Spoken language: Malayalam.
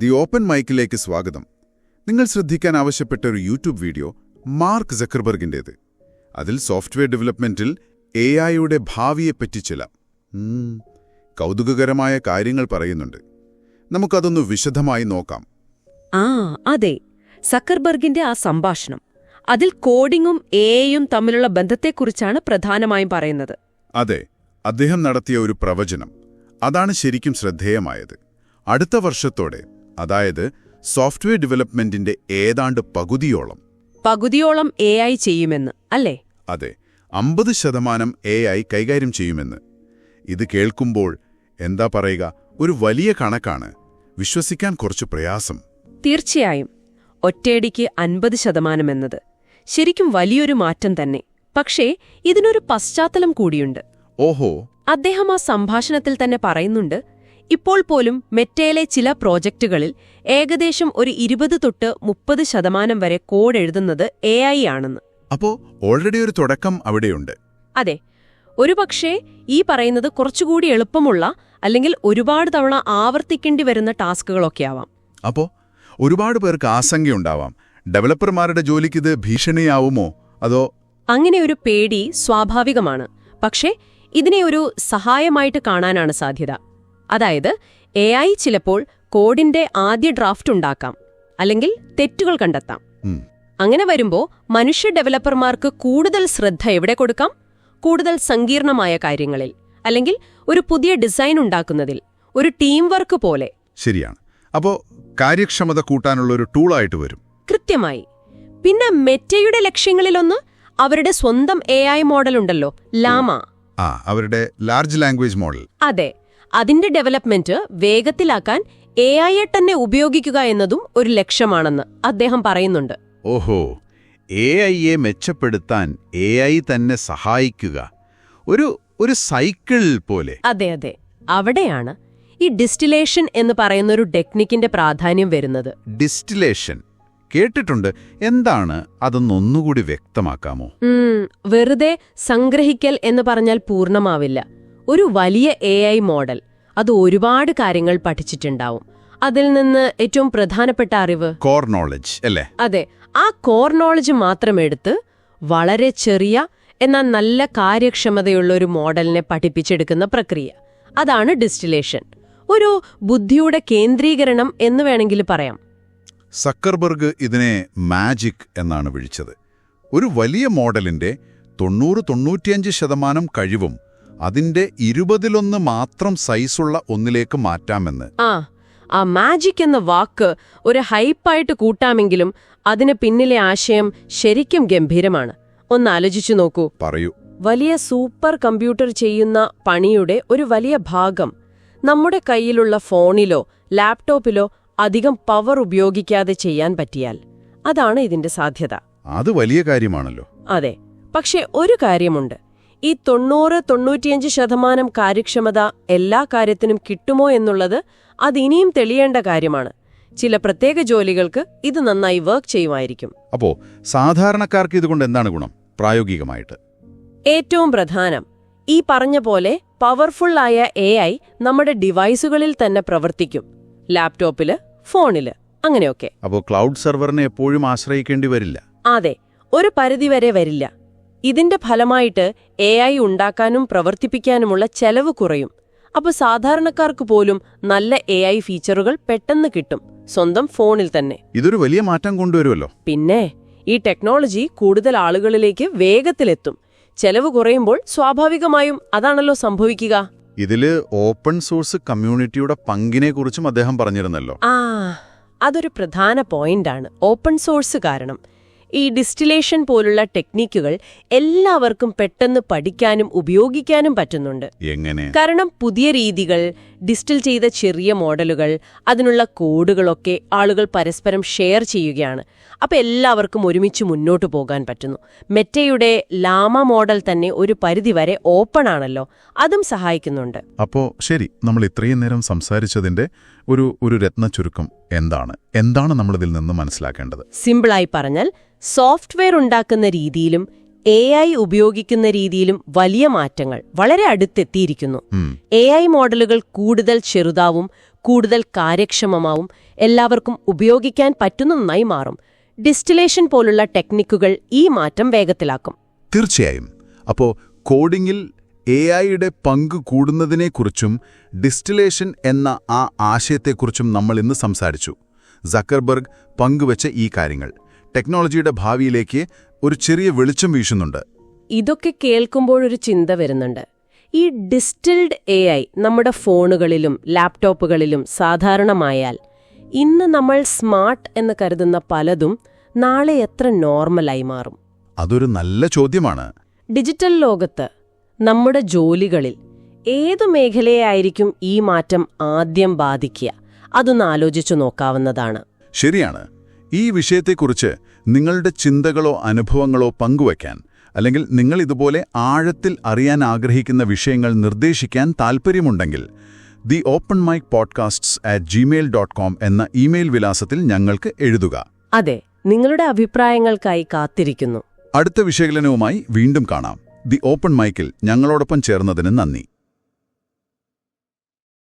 ദി ഓപ്പൺ മൈക്കിലേക്ക് സ്വാഗതം. നിങ്ങൾ ശ്രദ്ധിക്കാൻ ആവശ്യപ്പെട്ട ഒരു യൂട്യൂബ് വീഡിയോ മാർക്ക് ജക്കർബർഗിന്റേത് അതിൽ സോഫ്റ്റ്വെയർ ഡെവലപ്മെന്റിൽ എ ഐയുടെ ഭാവിയെപ്പറ്റി ചില കൗതുകകരമായ കാര്യങ്ങൾ പറയുന്നുണ്ട്. നമുക്കതൊന്ന് വിശദമായി നോക്കാം. ആ അതെ. സക്കർബർഗിന്റെ ആ സംഭാഷണം അതിൽ കോഡിങ്ങും എയും തമ്മിലുള്ള ബന്ധത്തെക്കുറിച്ചാണ് പ്രധാനമായും പറയുന്നത്. അതെ അദ്ദേഹം നടത്തിയ ഒരു പ്രവചനം. അതാണ് ശരിക്കും ശ്രദ്ധേയമായത്. അടുത്ത വർഷത്തോടെ അതായത് സോഫ്റ്റ്വെയർ ഡെവലപ്മെന്റിന്റെ ഏതാണ്ട് പകുതിയോളം. പകുതിയോളം എ ഐ ചെയ്യുമെന്ന് അല്ലേ? അതെ അമ്പത് ശതമാനം എ ഐ കൈകാര്യം ചെയ്യുമെന്ന്. ഇത് കേൾക്കുമ്പോൾ എന്താ പറയുക ഒരു വലിയ കണക്കാണ്. വിശ്വസിക്കാൻ കുറച്ച് പ്രയാസം. തീർച്ചയായും ഒറ്റയടിക്ക് അൻപത് ശതമാനം എന്നത് ശരിക്കും വലിയൊരു മാറ്റം തന്നെ. പക്ഷേ ഇതിനൊരു പശ്ചാത്തലം കൂടിയുണ്ട്. ഓഹോ. അദ്ദേഹം ആ സംഭാഷണത്തിൽ തന്നെ പറയുന്നുണ്ട് ഇപ്പോൾ പോലും മെറ്റയിലെ ചില പ്രോജക്റ്റുകളിൽ ഏകദേശം ഒരു ഇരുപത് തൊട്ട് മുപ്പത് ശതമാനം വരെ കോഡ് എഴുതുന്നത് എ ഐ ആണെന്ന്. അപ്പോ ഓൾറെഡി ഒരു തുടക്കം അവിടെയുണ്ട്. അതെ. ഒരുപക്ഷേ ഈ പറയുന്നത് കുറച്ചുകൂടി എളുപ്പമുള്ള അല്ലെങ്കിൽ ഒരുപാട് തവണ ആവർത്തിക്കേണ്ടി വരുന്ന ടാസ്കുകളൊക്കെ ആവാം. അപ്പോ ഒരുപാട് പേർക്ക് ആശങ്കയുണ്ടാവാം ഡെവലപ്പർമാരുടെ ജോലിക്കിത് ഭീഷണിയാവുമോ? അതോ അങ്ങനെ ഒരു പേടി സ്വാഭാവികമാണ്. പക്ഷേ ഇതിനെ ഒരു സഹായമായിട്ട് കാണാനാണ് സാധ്യത. അതായത് എ ഐ ചിലപ്പോൾ കോഡിന്റെ ആദ്യ ഡ്രാഫ്റ്റ് ഉണ്ടാക്കാം അല്ലെങ്കിൽ തെറ്റുകൾ കണ്ടെത്താം. അങ്ങനെ വരുമ്പോൾ മനുഷ്യ ഡെവലപ്പർമാർക്ക് കൂടുതൽ ശ്രദ്ധ എവിടെ കൊടുക്കാം? കൂടുതൽ സങ്കീർണമായ കാര്യങ്ങളിൽ അല്ലെങ്കിൽ ഒരു പുതിയ ഡിസൈൻ ഉണ്ടാക്കുന്നതിൽ ഒരു ടീം വർക്ക് പോലെ. ശരിയാണ്. അപ്പോ കാര്യക്ഷമത കൂട്ടാനുള്ള ഒരു ടൂളായിട്ട് വരും. കൃത്യമായി. പിന്നെ മെറ്റയുടെ ലക്ഷ്യങ്ങളിലൊന്ന് അവരുടെ സ്വന്തം എ ഐ മോഡൽ ഉണ്ടല്ലോ ലാമ. ആ അവരുടെ ലാർജ് ലാംഗ്വേജ് മോഡൽ. അതെ. അതിന്റെ ഡെവലപ്മെന്റ് വേഗത്തിലാക്കാൻ എ ഐയെ തന്നെ ഉപയോഗിക്കുക എന്നതും ഒരു ലക്ഷ്യമാണെന്ന് അദ്ദേഹം പറയുന്നുണ്ട്. ഓഹോ എ ഐയെ മെച്ചപ്പെടുത്താൻ എ ഐ തന്നെ സഹായിക്കുക. ഒരു ഒരു സൈക്കിൾ പോലെ. അതെ അതെ. അവിടെയാണ് ഈ ഡിസ്റ്റിലേഷൻ എന്ന് പറയുന്ന ഒരു ടെക്നിക്കിന്റെ പ്രാധാന്യം വരുന്നത്. ഡിസ്റ്റിലേഷൻ. കേട്ടിട്ടുണ്ട്. എന്താണ്? അതൊന്നൊന്നുകൂടി വ്യക്തമാക്കാമോ? വെറുതെ സംഗ്രഹിക്കൽ എന്ന് പറഞ്ഞാൽ പൂർണമാവില്ല. ഒരു വലിയ എ ഐ മോഡൽ. അത് ഒരുപാട് കാര്യങ്ങൾ പഠിച്ചിട്ടുണ്ടാവും. അതിൽ നിന്ന് ഏറ്റവും പ്രധാനപ്പെട്ട അറിവ്? കോർ നോളജ് അല്ലേ? അതെ. ആ കോർ നോളജ് മാത്രം എടുത്ത് വളരെ ചെറിയ എന്നാൽ നല്ല കാര്യക്ഷമതയുള്ള ഒരു മോഡലിനെ പഠിപ്പിച്ചെടുക്കുന്ന പ്രക്രിയ. അതാണ് ഡിസ്റ്റിലേഷൻ ഒരു ബുദ്ധിയുടെ കേന്ദ്രീകരണം എന്ന് വേണമെങ്കിൽ പറയാം. സക്കർബർഗ് ഇതിനെ മാജിക് എന്നാണ് വിളിച്ചത്. ഒരു വലിയ മോഡലിന്റെ തൊണ്ണൂറ് തൊണ്ണൂറ്റിയഞ്ച് ശതമാനം കഴിവും അതിന്റെ ഇരുപതിലൊന്ന് മാത്രം സൈസുള്ള ഒന്നിലേക്ക് മാറ്റാമെന്ന്. ആ ആ മാജിക് എന്ന വാക്ക് ഒരു ഹൈപ്പായിട്ട് കൂട്ടാമെങ്കിലും അതിന് പിന്നിലെ ആശയം ശരിക്കും ഗംഭീരമാണ്. ഒന്ന് ആലോചിച്ചു നോക്കൂ. പറയൂ. വലിയ സൂപ്പർ കമ്പ്യൂട്ടർ ചെയ്യുന്ന പണിയുടെ ഒരു വലിയ ഭാഗം നമ്മുടെ കയ്യിലുള്ള ഫോണിലോ ലാപ്ടോപ്പിലോ അധികം പവർ ഉപയോഗിക്കാതെ ചെയ്യാൻ പറ്റിയാൽ അതാണ് ഇതിന്റെ സാധ്യത. അത് വലിയ കാര്യമാണല്ലോ. അതെ പക്ഷേ ഒരു കാര്യമുണ്ട്. ഈ തൊണ്ണൂറ് തൊണ്ണൂറ്റിയഞ്ച് ശതമാനം കാര്യക്ഷമത എല്ലാ കാര്യത്തിനും കിട്ടുമോ എന്നുള്ളത് അതിനിയും തെളിയേണ്ട കാര്യമാണ്. ചില പ്രത്യേക ജോലികൾക്ക് ഇത് നന്നായി വർക്ക് ചെയ്യുമായിരിക്കും. അപ്പോ സാധാരണക്കാർക്ക് ഇതുകൊണ്ട് എന്താണ് ഗുണം? പ്രായോഗികമായിട്ട്. ഏറ്റവും പ്രധാനം ഈ പറഞ്ഞ പോലെ പവർഫുൾ ആയ എ ഐ നമ്മുടെ ഡിവൈസുകളിൽ തന്നെ പ്രവർത്തിക്കും. ലാപ്ടോപ്പിൽ ഫോണിൽ അങ്ങനെയൊക്കെ. അപ്പോൾ ക്ലൗഡ് സെർവറിനെ എപ്പോഴും ആശ്രയിക്കേണ്ടി വരില്ല. അതെ ഒരു പരിധിവരെ വരില്ല. ഇതിന്റെ ഫലമായിട്ട് എ ഐ ഉണ്ടാക്കാനും പ്രവർത്തിപ്പിക്കാനുമുള്ള ചെലവ് കുറയും. അപ്പോൾ സാധാരണക്കാർക്ക് പോലും നല്ല എ ഐ ഫീച്ചറുകൾ പെട്ടെന്ന് കിട്ടും. സ്വന്തം ഫോണിൽ തന്നെ. ഇതൊരു വലിയ മാറ്റം കൊണ്ടുവരുമല്ലോ? പിന്നെ ഈ ടെക്നോളജി കൂടുതൽ ആളുകളിലേക്ക് വേഗത്തിലെത്തും. ചെലവ് കുറയുമ്പോൾ സ്വാഭാവികമായും അതാണല്ലോ സംഭവിക്കുക. ഇതിൽ ഓപ്പൺ സോഴ്സ് കമ്മ്യൂണിറ്റിയുടെ പങ്കിനെ കുറിച്ചും അദ്ദേഹം പറഞ്ഞിരുന്നല്ലോ. ആ അതൊരു പ്രധാന പോയിന്റാണ്. ഓപ്പൺ സോഴ്സ് കാരണം. ഈ ഡിസ്റ്റിലേഷൻ പോലുള്ള ടെക്നിക്കുകൾ എല്ലാവർക്കും പെട്ടെന്ന് പഠിക്കാനും ഉപയോഗിക്കാനും പറ്റുന്നുണ്ട്. കാരണം പുതിയ രീതികൾ ഡിസ്റ്റിൽ ചെയ്ത ചെറിയ മോഡലുകൾ അതിനുള്ള കോഡുകളൊക്കെ ആളുകൾ പരസ്പരം ഷെയർ ചെയ്യുകയാണ്. അപ്പോൾ എല്ലാവർക്കും ഒരുമിച്ച് മുന്നോട്ട് പോകാൻ പറ്റുന്നു. മെറ്റയുടെ ലാമ മോഡൽ തന്നെ ഒരു പരിധിവരെ ഓപ്പൺ ആണല്ലോ. അതും സഹായിക്കുന്നുണ്ട്. അപ്പോ ശരി നമ്മൾ ഇത്രയും നേരം സംസാരിച്ചതിന്റെ ഒരു ഒരു രത്ന ചുരുക്കം എന്താണ്? എന്താണ് നമ്മളിതിൽ നിന്ന് മനസ്സിലാക്കേണ്ടത്? സിമ്പിളായി പറഞ്ഞാൽ സോഫ്റ്റ്വെയർ ഉണ്ടാക്കുന്ന രീതിയിലും എ ഐ ഉപയോഗിക്കുന്ന രീതിയിലും വലിയ മാറ്റങ്ങൾ വളരെ അടുത്തെത്തിയിരിക്കുന്നു. എ ഐ മോഡലുകൾ കൂടുതൽ ചെറുതാവും കൂടുതൽ കാര്യക്ഷമമാവും എല്ലാവർക്കും ഉപയോഗിക്കാൻ പറ്റുന്നതായി മാറും. ഡിസ്റ്റിലേഷൻ പോലുള്ള ടെക്നിക്കുകൾ ഈ മാറ്റം വേഗത്തിലാക്കും. തീർച്ചയായും. അപ്പോൾ കോഡിംഗിൽ എ ഐയുടെ പങ്ക് കൂടുന്നതിനെക്കുറിച്ചും ഡിസ്റ്റിലേഷൻ എന്ന ആ ആശയത്തെക്കുറിച്ചും നമ്മൾ ഇന്ന് സംസാരിച്ചു. സക്കർബർഗ് പങ്കുവച്ച ഈ കാര്യങ്ങൾ. ടെക്നോളജിയുടെ ഭാവിയിലേക്ക് ഒരു ചെറിയ വെളിച്ചം വീശുന്നുണ്ട്. ഇതൊക്കെ കേൾക്കുമ്പോഴൊരു ചിന്ത വരുന്നുണ്ട്. ഈ ഡിസ്റ്റിൽഡ് എ ഐ നമ്മുടെ ഫോണുകളിലും ലാപ്ടോപ്പുകളിലും സാധാരണമായാൽ ഇന്ന് നമ്മൾ സ്മാർട്ട് എന്ന് കരുതുന്ന പലതും നാളെ എത്ര നോർമലായി മാറും. അതൊരു നല്ല ചോദ്യമാണ്. ഡിജിറ്റൽ ലോകത്ത് നമ്മുടെ ജോലികളിൽ ഏതു മേഖലയായിരിക്കും ഈ മാറ്റം ആദ്യം ബാധിക്കുക? അതൊന്ന് ആലോചിച്ചു നോക്കാവുന്നതാണ്. ശരിയാണ്. ഈ വിഷയത്തെക്കുറിച്ച് നിങ്ങളുടെ ചിന്തകളോ അനുഭവങ്ങളോ പങ്കുവയ്ക്കാൻ അല്ലെങ്കിൽ നിങ്ങൾ ഇതുപോലെ ആഴത്തിൽ അറിയാൻ ആഗ്രഹിക്കുന്ന വിഷയങ്ങൾ നിർദ്ദേശിക്കാൻ താൽപ്പര്യമുണ്ടെങ്കിൽ the open mic podcasts at Gmail dot com എന്ന ഇമെയിൽ വിലാസത്തിൽ ഞങ്ങൾക്ക് എഴുതുക. അതെ നിങ്ങളുടെ അഭിപ്രായങ്ങൾക്കായി കാത്തിരിക്കുന്നു. അടുത്ത വിശകലനവുമായി വീണ്ടും കാണാം. ദി ഓപ്പൺ മൈക്കിൽ ഞങ്ങളോടൊപ്പം ചേർന്നതിന് നന്ദി.